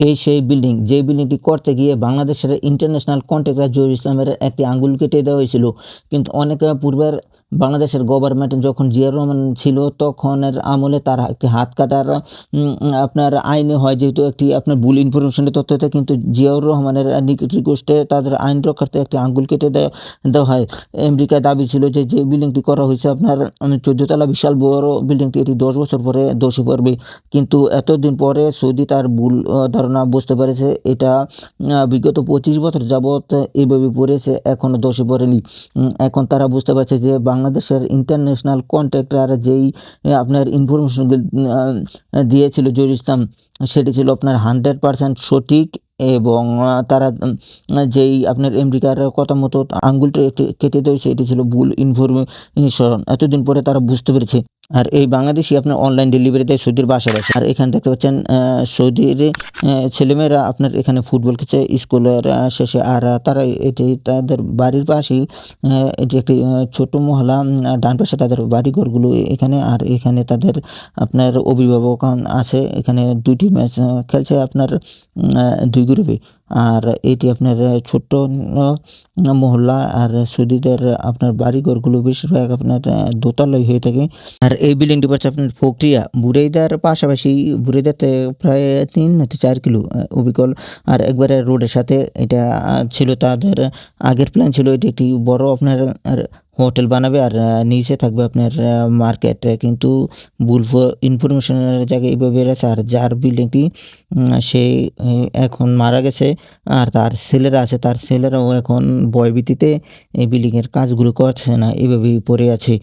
এই সেই বিল্ডিং যে বিল্ডিংটি করতে গিয়ে বাংলাদেশের ইন্টারন্যাশনাল কন্ট্রাক্টর জহির ইসলামের একটি আঙ্গুল কেটে দেওয়া হয়েছিল। কিন্তু অনেক পূর্বের বাংলাদেশের গভর্নমেন্ট যখন জিয়াউর রহমান ছিল তখনের আমলে তার একটি হাত কাটার আপনার আইনে হয় যেহেতু একটি আপনার ভুল ইনফরমেশনের তথ্যতে কিন্তু জিয়াউর রহমানের রিকোয়েস্টে তাদের আইন রক্ষার্থে একটি আঙ্গুল কেটে দেওয়া হয়। আমেরিকায় দাবি ছিল যে যে বিল্ডিংটি করা হয়েছে আপনার চোদ্দতলা বিশাল বড় বিল্ডিংটি এটি দশ বছর পরে দোষী পড়বে কিন্তু এতদিন পরে সৌদি তার ভুল আহ, ধারণা বুঝতে পেরেছে। এটা বিগত পঁচিশ বছর যাবৎ এইভাবে পড়েছে এখনও দোষী পড়েনি। এখন তারা বুঝতে পারছে যে বাংলাদেশের ইন্টারন্যাশনাল কন্ট্রাক্টর যেই আপনার ইনফরমেশন দিয়েছিল জহির ইসলাম সেটি ছিল আপনার হান্ড্রেড পারসেন্ট সঠিক এবং তারা যেই আপনার আমেরিকার কথা মতো আঙ্গুলটা কেটে দিয়েছে এটি ছিল ভুল ইনফরমেশন এতদিন পরে তারা বুঝতে পেরেছে। আর এই বাংলাদেশি আপনার অনলাইন ডেলিভারি দেয় সৌদির বাসা বাসা আর এখানে দেখতে পাচ্ছেন সৌদির ছেলেমেয়েরা আপনার এখানে ফুটবল খেলছে, স্কুলের শেষে। আর তারা এটি তাদের বাড়ির পাশেই এটি একটি ছোট মহলা ডান পাশে তাদের বাড়িঘরগুলো এখানে। আর এখানে তাদের আপনার অভিভাবক আছে, এখানে দুইটি ম্যাচ খেলছে আপনার দুই গ্রুপে। আর এটি আপনার ছোট্ট মহল্লা আর সৌদিদের আপনার বাড়িঘরগুলো বেশিরভাগ আপনার দোতলাই হয়ে থাকে। আর এই বিল্ডিংটি পাচ্ছে আপনার প্রক্রিয়া বুড়াইদার পাশাপাশি বুড়াইদাতে প্রায় তিন হতে চার কিলো অবিকল। আর একবারে রোডের সাথে এটা ছিল তাদের আগের প্ল্যান ছিল, এটি একটি বড় আপনার হোটেল বানাবে আর নিচে থাকবে আপনার মার্কেট। কিন্তু ভুল ইনফরমেশনের জায়গায় এইভাবে আছে আর যার বিল্ডিংটি সে এখন মারা গেছে আর তার ছেলেরা আছে। তার ছেলেরাও এখন ভয়ভীতিতে এই বিল্ডিংয়ের কাজগুলো করছে না, এইভাবেই পড়ে আছে।